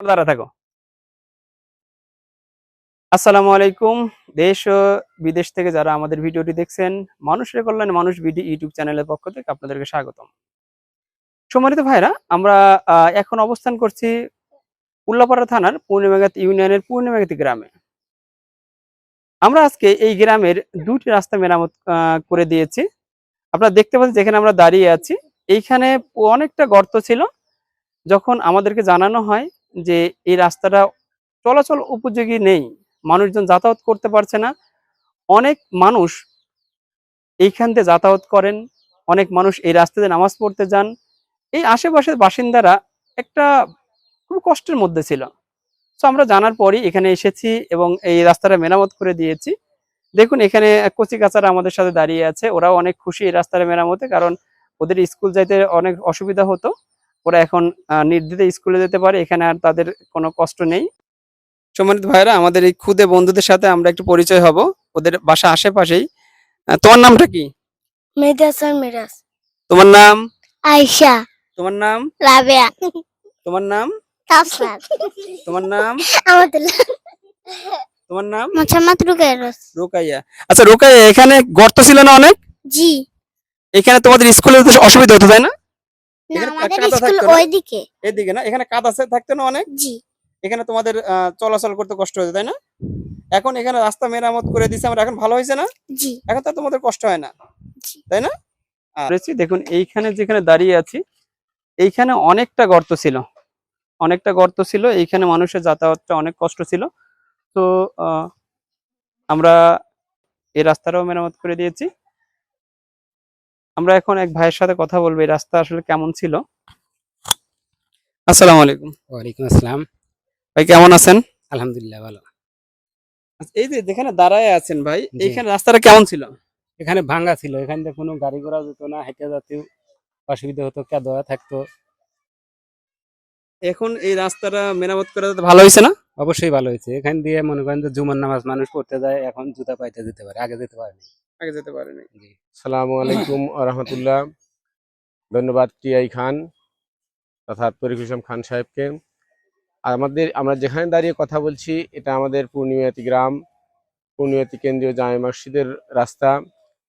দাঁড়া থাকো। আসসালামু আলাইকুম। দেশ ও বিদেশ থেকে যারা আমাদের ভিডিওটি দেখছেন, মানুষের কল্যাণে মানুষ ভিডিও ইউটিউব চ্যানেলের পক্ষ থেকে আপনাদেরকে স্বাগতম। সম্মানিত ভাইরা, আমরা এখন অবস্থান করছি উল্লাপাড়া থানার পূর্ণিমাগাত ইউনিয়নের পূর্ণিমাগাতি গ্রামে। আমরা আজকে এই গ্রামের দুটি রাস্তা মেরামত করে দিয়েছি। আপনারা দেখতে পাচ্ছেন যেখানে আমরা দাঁড়িয়ে আছি, এইখানে অনেকটা গর্ত ছিল। যখন আমাদেরকে জানানো হয় যে এই রাস্তাটা চলাচল উপযোগী নেই, মানুষজন যাতায়াত করতে পারছে না। অনেক মানুষ এইখান দিয়ে যাতায়াত করেন, অনেক মানুষ এই রাস্তাতে নামাজ পড়তে যান। এই আশেপাশের বাসিন্দারা একটা খুব কষ্টের মধ্যে ছিল। তো আমরা জানার পরই এখানে এসেছি এবং এই রাস্তাটা মেরামত করে দিয়েছি। দেখুন, এখানে কচি কাচারা আমাদের সাথে দাঁড়িয়ে আছে। ওরাও অনেক খুশি এই রাস্তাটা মেরামতে, কারণ ওদের স্কুল যাইতে অনেক অসুবিধা হতো। ওরা এখন আহ, নির্দ্বিধে স্কুলে যেতে পারে এখানে আর তাদের কোনো কষ্ট নেই। সম্মানিত ভাইরা আমাদের এই খুদে বন্ধুদের সাথে আমরা একটু পরিচয় হব। ওদের বাসা আশেপাশেই। তোমার নামটা কি? মিরাজ। তোমার নাম? আয়শা। তোমার নাম? রাবেয়া। তোমার নাম? তোমার নাম? আমাদের তোমার নাম? মোহাম্মদ রুকাইরস রোকাইয়া। আচ্ছা রোকাইয়া এখানে গর্ত ছিল না অনেক? জি। এখানে তোমাদের স্কুলে তো অসুবিধা হতো তাই না? আমাদের স্কুল ওইদিকে। এদিকে না? এখানে কাদা থাকতো না অনেক? জি। এখানে তোমাদের আহ, চলাচল করতে কষ্ট হতো তাই না? এখন এখানে রাস্তা মেরামত করে দিছে আমরা এখন ভালো হয়েছে না? জি। এখন তো তোমাদের কষ্ট হয় না। তাই না? আর দেখুন এইখানে যেখানে দাঁড়িয়ে আছি এইখানে অনেকটা গর্ত ছিল। অনেকটা গর্ত ছিল এইখানে মানুষের যাতায়াতটা অনেক কষ্ট ছিল। তো আহ, আমরা এই রাস্তাটাও মেরামত করে দিয়েছি। আমরা এখন এক ভাইয়ের সাথে কথা বলব এই রাস্তা আসলে কেমন ছিল? আসসালামু আলাইকুম। ওয়ালাইকুম আসসালাম। ভাই কেমন আছেন? আলহামদুলিল্লাহ ভালো। আচ্ছা, এই যে যেখানে দাঁড়ায় আছেন ভাই। এইখানে রাস্তাটা কেমন ছিল? এখানে ভাঙ্গা ছিল এখান থেকে কোনো গাড়ি ঘোড়া যেত না হেঁটে যেতেও অসুবিধা হতো কাদোয়া থাকতো। এখন এই রাস্তাটা মেরামত করা ভালো হয়েছে না? অবশ্যই ভালো হয়েছে। এখান দিয়ে মনে করেন যে জুমার নামাজ মানুষ পড়তে যায় এখন জুতা পাইতে যেতে পারে আগে যেতে পারেনি। আগে যেতে পারেনি। সালামু আলাইকুম রহমতুল্লাহ। ধন্যবাদ টিআই খান তথা ইসলাম খান সাহেবকে। আমাদের, আমরা যেখানে দাঁড়িয়ে কথা বলছি, এটা আমাদের পূর্ণিমাতি গ্রাম পূর্ণিমাতি কেন্দ্রীয় জামে মসজিদের রাস্তা।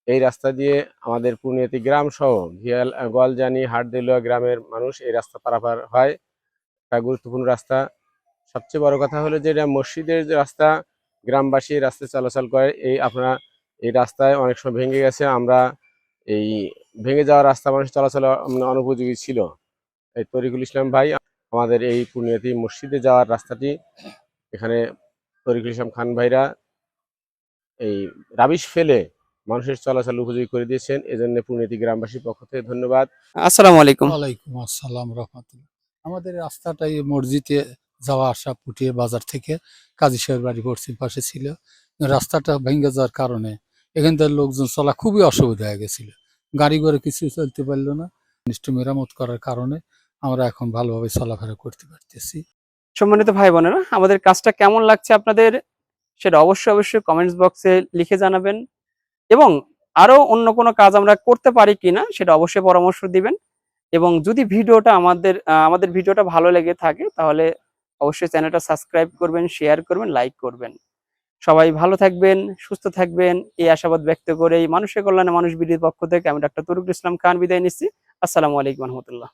এই রাস্তা দিয়ে আমাদের পূর্ণিমাতি গ্রাম সহ ভিয়াল গোয়ালজানি, হাটদেলুয়া গ্রামের মানুষ এই রাস্তা পারাপার হয়। একটা গুরুত্বপূর্ণ রাস্তা। সবচেয়ে বড় কথা হলো যে এটা মসজিদের যে রাস্তা, গ্রামবাসী রাস্তায় চলাচল করে। এই আপনারা এই রাস্তায় অনেক সময় ভেঙে গেছে আমরা এই ভেঙে যাওয়া রাস্তা মানুষ চলাচল অনুপযোগী ছিল। এই তরিকুল ইসলাম ভাই আমাদের এই পুণ্যতি মসজিদে যাওয়ার রাস্তাটি এখানে তরিকুল ইসলাম খান ভাইরা এই রাবিশ ফেলে মানুষের চলাচল উপযোগী করে দিয়েছেন। এজন্য পুণ্যতি গ্রামবাসীর পক্ষ থেকে ধন্যবাদ। আসসালামু আলাইকুম। ওয়ালাইকুম আসসালাম রহমতুল্লাহ। আমাদের রাস্তাটা এই মসজিদে যাওয়া আসা পুটিয়ে বাজার থেকে কাজী সাহেব বাড়ি পশ্চিম পাশে ছিল। রাস্তাটা ভেঙে যাওয়ার কারণে এখান থেকে লোকজন চলা খুবই অসুবিধা হয়ে গেছিল। গাড়ি ঘোড়া কিছু চলতে পারল না। নিশ্চয় মেরামত করার কারণে আমরা এখন ভালোভাবে চলাফেরা করতে পারতেছি। সম্মানিত ভাই বোনেরা, আমাদের কাজটা কেমন লাগছে আপনাদের সেটা অবশ্যই অবশ্যই কমেন্টস বক্সে লিখে জানাবেন। এবং আরও অন্য কোনো কাজ আমরা করতে পারি কিনা সেটা অবশ্যই পরামর্শ দিবেন। এবং যদি ভিডিওটা আমাদের আমাদের ভিডিওটা ভালো লেগে থাকে তাহলে অবশ্যই চ্যানেলটা সাবস্ক্রাইব করবেন শেয়ার করবেন লাইক করবেন। সবাই ভালো থাকবেন, সুস্থ থাকবেন। এই আশাবাদ ব্যক্ত করে এই মানুষের কল্যাণে মানুষ বিডির পক্ষ থেকে আমি ডাক্তার তরুকুল ইসলাম খান বিদায় নিচ্ছি। আসসালামু আলাইকুম রহমতুল্লাহ।